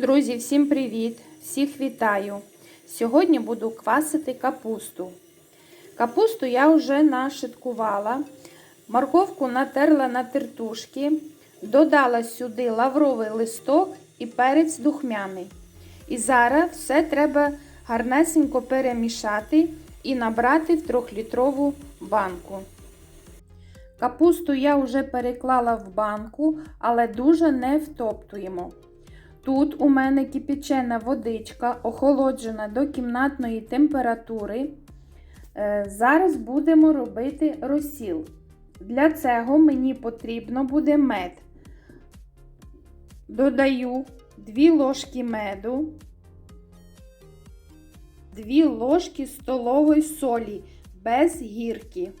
Друзі, всім привіт! Всіх вітаю! Сьогодні буду квасити капусту. Капусту я вже нашиткувала, морковку натерла на тертушки, додала сюди лавровий листок і перець духмяний. І зараз все треба гарнесенько перемішати і набрати в 3-літрову банку. Капусту я вже переклала в банку, але дуже не втоптуємо. Тут у мене кипячена водичка, охолоджена до кімнатної температури. Е, Зараз будемо робити розсіл. Для цього мені потрібно буде мед. Додаю 2 ложки меду, 2 ложки столової солі без гірки.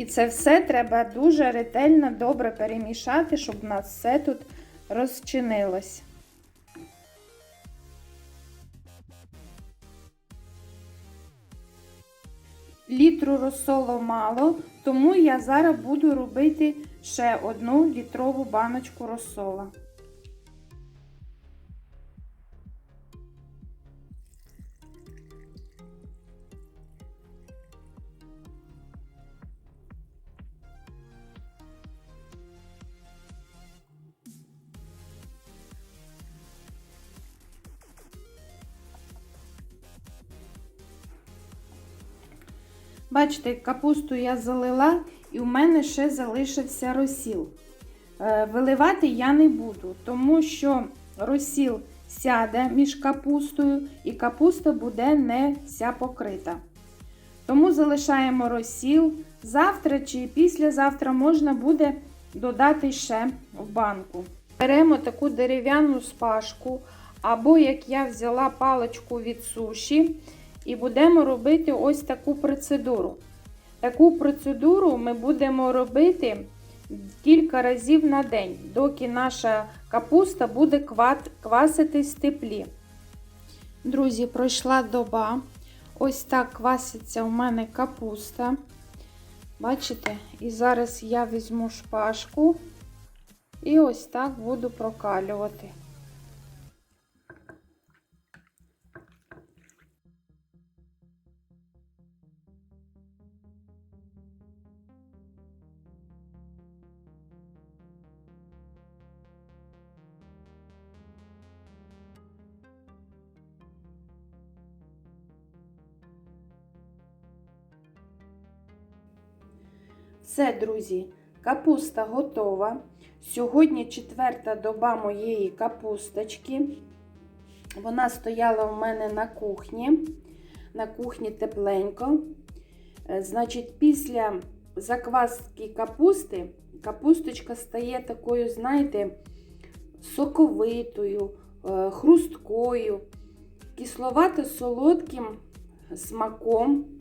І це все треба дуже ретельно добре перемішати, щоб у нас все тут розчинилось. Літру розсолу мало, тому я зараз буду робити ще одну літрову баночку розсола. Бачите, капусту я залила і в мене ще залишився розсіл. Е, Виливати я не буду, тому що розсіл сяде між капустою і капуста буде не вся покрита. Тому залишаємо розсіл. Завтра чи післязавтра можна буде додати ще в банку. Беремо таку дерев'яну спашку, або як я взяла паличку від суші. І будемо робити ось таку процедуру. Таку процедуру ми будемо робити кілька разів на день, доки наша капуста буде кваситись в теплі. Друзі, пройшла доба. Ось так кваситься у мене капуста. Бачите? І зараз я візьму шпажку і ось так буду прокалювати. Все, друзі, капуста готова. Сьогодні четверта доба моєї капусточки. Вона стояла у мене на кухні. На кухні тепленько. Е, Значить, після закваски капусти капусточка стає такою, знаєте, соковитою, е, хрусткою, кисловато-солодким смаком.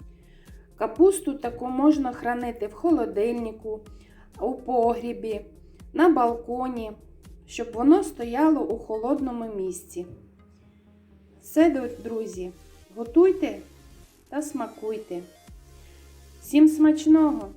Капусту таку можна хранити в холодильнику, у погрібі, на балконі, щоб воно стояло у холодному місці. Все, друзі, готуйте та смакуйте. Всім смачного!